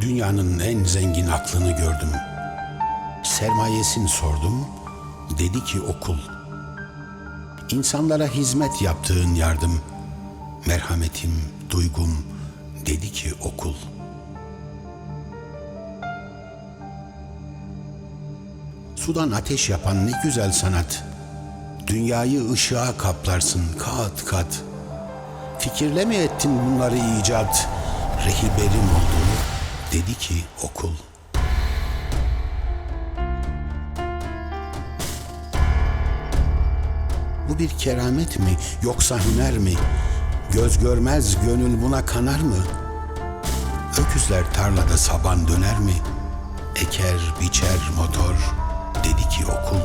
dünyanın en zengin aklını gördüm. Sermayesini sordum, dedi ki okul. İnsanlara hizmet yaptığın yardım, merhametim, duygum, dedi ki okul. Sudan ateş yapan ne güzel sanat. Dünyayı ışığa kaplarsın kat kat. Fikirle mi ettin bunları icat? Rehiberim oldu, dedi ki okul. Bu bir keramet mi yoksa hüner mi? Göz görmez gönül buna kanar mı? Öküzler tarlada saban döner mi? Eker biçer motor, dedi ki okul.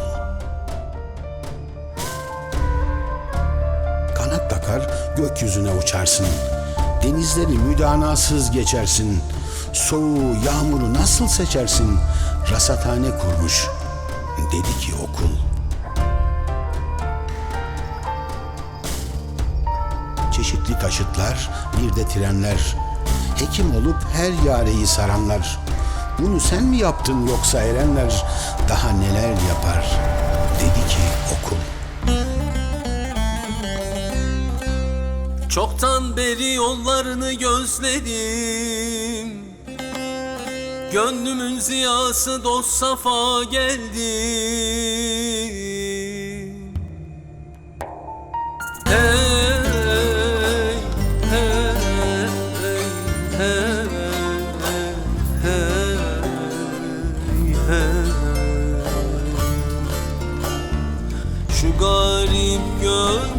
Kanat takar gökyüzüne uçarsın. Denizleri müdanasız geçersin. Soğuğu, yağmuru nasıl seçersin? Rasathane kurmuş, dedi ki okul. Çeşitli taşıtlar, bir de trenler. Hekim olup her yareyi saranlar. Bunu sen mi yaptın yoksa erenler? Daha neler yapar, dedi ki okul. Çoktan beri yollarını gözledim Gönlümün ziyası dost safa geldi Hey, hey, hey, hey, hey. Şu garip gönlümün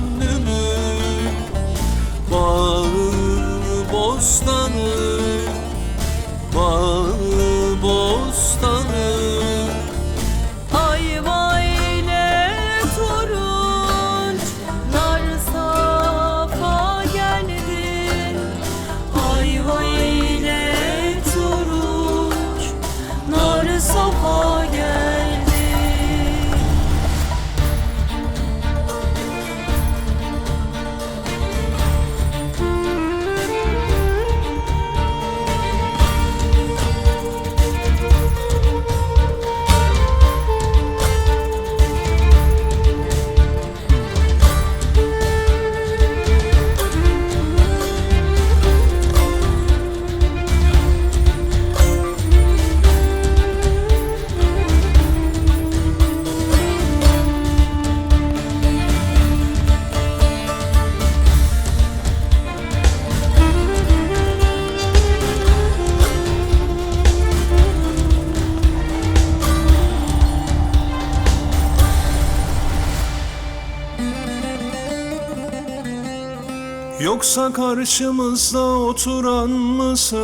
Yoksa karşımızda oturan mısın?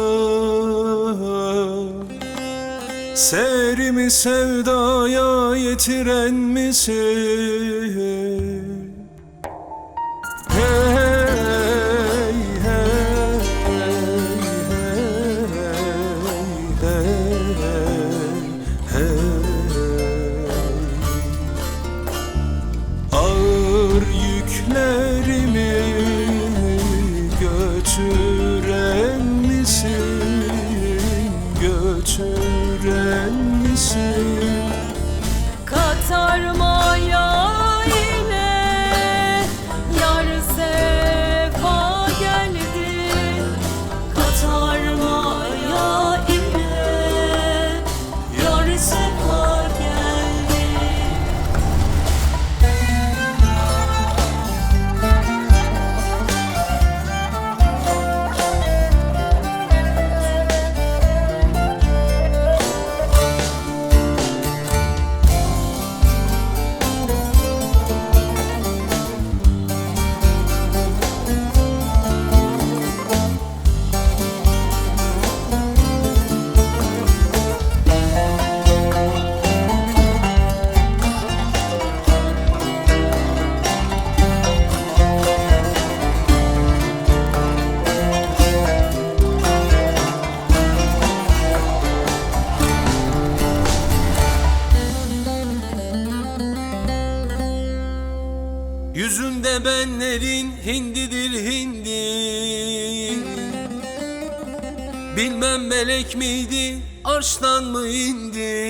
Serimi sevdaya yetiren misin? sarma Yüzünde benlerin hindidir hindi. Bilmem melek miydi arştan mı indi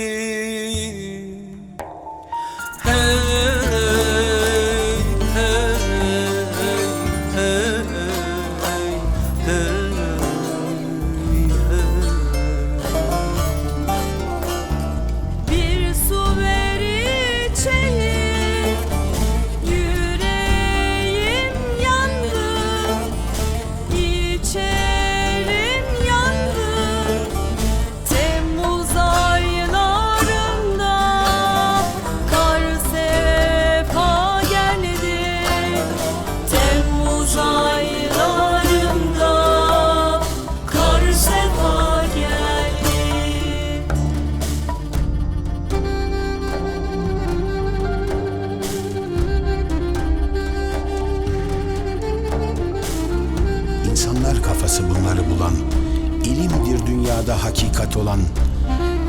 dünyada hakikat olan,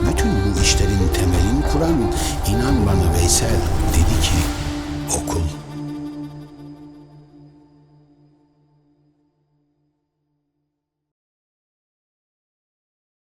bütün bu işlerin temelini kuran inan bana Veysel dedi ki okul.